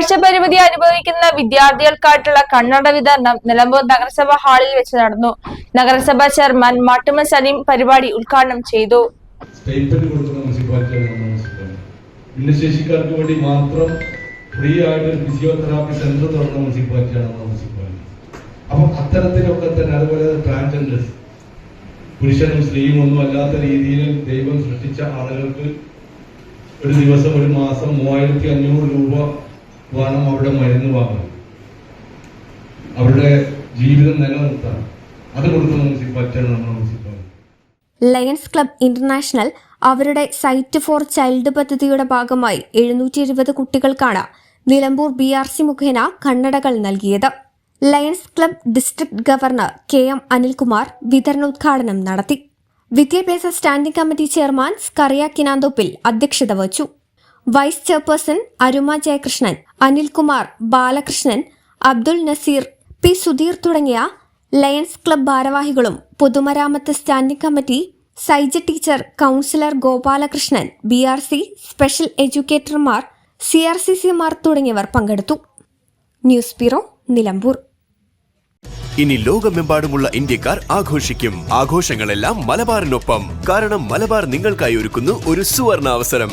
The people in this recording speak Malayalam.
കാഴ്ച പരിമിതി അനുഭവിക്കുന്ന വിദ്യാർത്ഥികൾക്കായിട്ടുള്ള കണ്ണട വിതരണം നിലമ്പൂർ നഗരസഭാ ഹാളിൽ വെച്ച് നടന്നു. നഗരസഭാ ചെയർമാൻ മാട്ടുമ സലീം പരിപാടി ഉദ്ഘാടനം ചെയ്തു. ഭിന്നശേഷിക്കാർക്ക് വേണ്ടി മാത്രം ഫ്രീ ആയിട്ട് ഫിസിയോതെറാപ്പി സെന്റർ തുറന്ന മുനിസിപ്പാലിറ്റിയാണ് നമ്മുടെ മുനിസിപ്പാലിറ്റി. അപ്പം അത്തരത്തിലൊക്കെ തന്നെ അതുപോലെ ട്രാൻസ്ജെൻഡേഴ്സ് പുരുഷനും സ്ത്രീയും ഒന്നും അല്ലാത്ത രീതിയിൽ ദൈവം സൃഷ്ടിച്ച ആളുകൾക്ക് ഒരു ദിവസം ഒരു മാസം മൂവായിരത്തി അഞ്ഞൂറ് രൂപ വേണം അവരുടെ മരുന്ന് വാങ്ങാൻ അവരുടെ ജീവിതം നിലനിർത്താൻ അത് കൊടുക്കുന്ന മുനിസിപ്പാലിറ്റിയാണ് നമ്മുടെ മുനിസിപ്പാലിറ്റി. ലയൺസ് ക്ലബ് ഇന്റർനാഷണൽ അവരുടെ സൈറ്റ് ഫോർ ചൈൽഡ് പദ്ധതിയുടെ ഭാഗമായി എഴുന്നൂറ്റി ഇരുപത് കുട്ടികൾക്കാണ് നിലമ്പൂർ ബി ആർ സി മുഖേന കണ്ണടകൾ നൽകിയത്. Lions club district governor K M Anilkumar വിതരണോദ്ഘാടനം നടത്തി. വിദ്യാഭ്യാസ standing committee chairman Scaria Kinanthoppil അധ്യക്ഷത വഹിച്ചു. Vice chairperson Aruma Jayakrishnan Anilkumar Balakrishnan Abdul Naseer P Sudheer തുടങ്ങിയ ലയൺസ് ക്ലബ് ഭാരവാഹികളും പൊതുമരാമത്ത് standing committee Saija teacher councillor Gopalakrishnan B R C special എഡ്യൂക്കേറ്റർമാർ C R C തുടങ്ങിയവർ പങ്കെടുത്തു. News bureau Nilambur. ഇനി ലോകമെമ്പാടുമുള്ള ഇന്ത്യക്കാർ ആഘോഷിക്കും. ആഘോഷങ്ങളെല്ലാം മലബാറിനൊപ്പം. കാരണം മലബാർ നിങ്ങൾക്കായി ഒരുക്കുന്നു ഒരു സുവർണ അവസരം